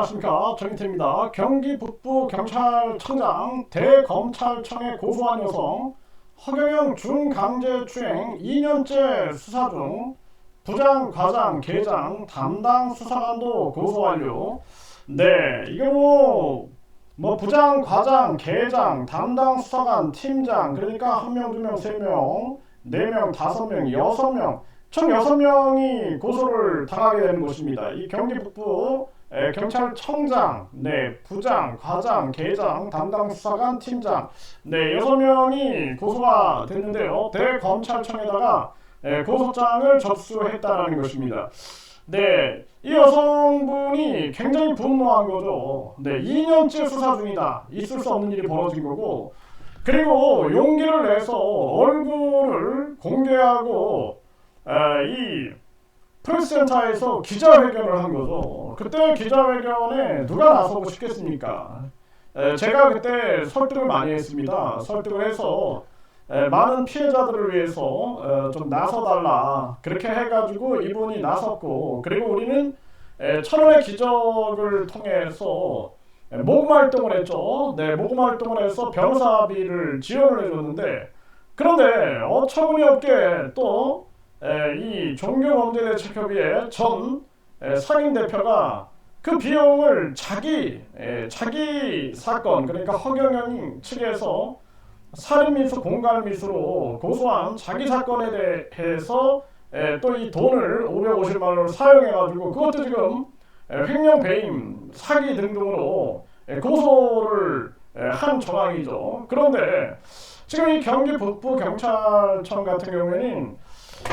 안녕하십니까 정인태입니다. 경기 북부 경찰청장 대검찰청에 고소한 여성 허경영 중강제추행 2년째 수사 중 부장, 과장, 계장, 담당 수사관도 고소 완료. 네, 이게 뭐, 뭐 부장, 과장, 계장, 담당 수사관, 팀장 그러니까 한 명, 두 명, 세 명, 네 명, 다섯 명, 여섯 명, 총 여섯 명이 고소를 당하게 되는 것입니다. 이 경기 북부 에, 경찰청장, 네, 부장, 과장, 계장, 담당 수사관, 팀장, 네, 여섯 명이 고소가 됐는데요. 대검찰청에다가 에, 고소장을 접수했다라는 것입니다. 네, 이 여성분이 굉장히 분노한 거죠. 네, 2년째 수사 중이다. 있을 수 없는 일이 벌어진 거고, 그리고 용기를 내서 얼굴을 공개하고 에, 이 프레스센터에서 기자회견을 한 거죠. 그때 기자회견에 누가 나서고 싶겠습니까? 에, 제가 그때 설득을 많이 했습니다. 설득을 해서 에, 많은 피해자들을 위해서 어, 좀 나서달라 그렇게 해가지고 이분이 나섰고 그리고 우리는 에, 천원의 기적을 통해서 에, 모금 활동을 했죠. 네, 모금 활동을 해서 변호사비를 지원을 해줬는데 그런데 어처구니없게 또 에, 이 종교범죄대책협의회 전 에, 상임 대표가 그 비용을 자기 에, 자기 사건 그러니까 허경영 측에서 살인미수 공갈미수로 고소한 자기 사건에 대해서 또 이 돈을 550만 원을 사용해가지고 그것도 지금 에, 횡령 배임 사기 등등으로 에, 고소를 에, 한 정황이죠. 그런데 지금 이 경기 북부 경찰청 같은 경우에는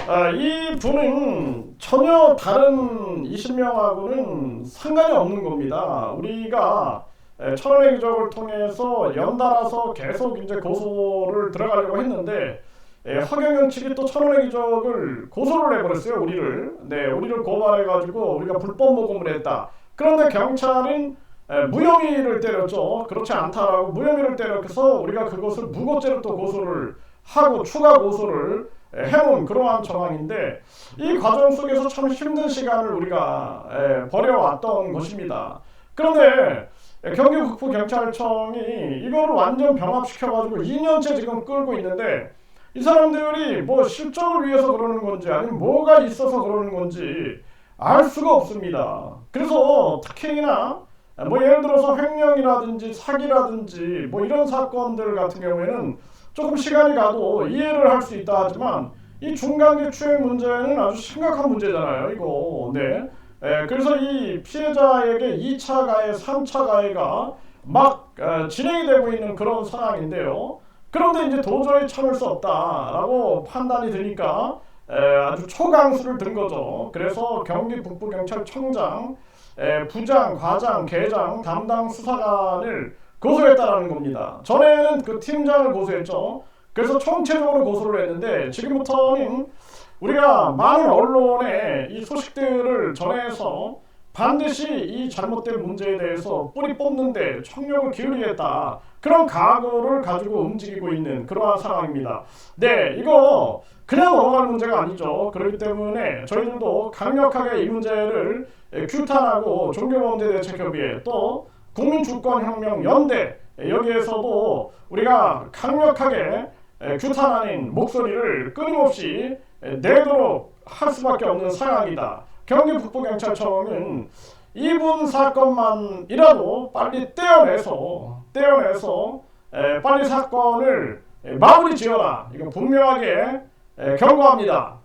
아, 이 분은 전혀 다른 20명하고는 상관이 없는 겁니다. 우리가 에, 천원의 기적을 통해서 연달아서 계속 이제 고소를 들어가려고 했는데 에, 허경영 측이 또 천원의 기적을 고소를 해버렸어요. 우리를 네 우리를 고발해가지고 우리가 불법 모금을 했다. 그런데 경찰은 에, 무혐의를 때렸죠. 그렇지 않다라고 무혐의를 때려서 우리가 그것을 무고죄로 또 고소를 하고 추가 고소를 해온 그러한 정황인데 이 과정 속에서 참 힘든 시간을 우리가 에, 벌여왔던 것입니다. 그런데 경기 북부 경찰청이 이거를 완전 병합시켜가지고 2년째 지금 끌고 있는데 이 사람들이 뭐 실적을 위해서 그러는 건지 아니면 뭐가 있어서 그러는 건지 알 수가 없습니다. 그래서 특히나 뭐 예를 들어서 횡령이라든지 사기라든지 뭐 이런 사건들 같은 경우에는 조금 시간이 가도 이해를 할 수 있다 하지만 이 중간계 추행 문제는 아주 심각한 문제잖아요. 이거 네. 에, 그래서 이 피해자에게 2차 가해, 3차 가해가 막 에, 진행이 되고 있는 그런 상황인데요. 그런데 이제 도저히 참을 수 없다라고 판단이 드니까 에, 아주 초강수를 든 거죠. 그래서 경기 북부경찰청장 에, 부장, 과장, 계장, 담당 수사관을 고소했다라는 겁니다. 전에는 그 팀장을 고소했죠. 그래서 총체적으로 고소를 했는데 지금부터는 우리가 많은 언론에 이 소식들을 전해서 반드시 이 잘못된 문제에 대해서 뿌리 뽑는데 총력을 기울이겠다. 그런 각오를 가지고 움직이고 있는 그러한 상황입니다. 네, 이거 그냥 넘어갈 문제가 아니죠. 그렇기 때문에 저희들도 강력하게 이 문제를 규탄하고 종교범죄 대책협의회 또 국민주권혁명 연대 여기에서도 우리가 강력하게 규탄하는 목소리를 끊임없이 내도록 할 수밖에 없는 상황이다. 경기 북부경찰청은 이분 사건만이라도 빨리 떼어내서 떼어내서 빨리 사건을 마무리 지어라. 이거 분명하게 경고합니다.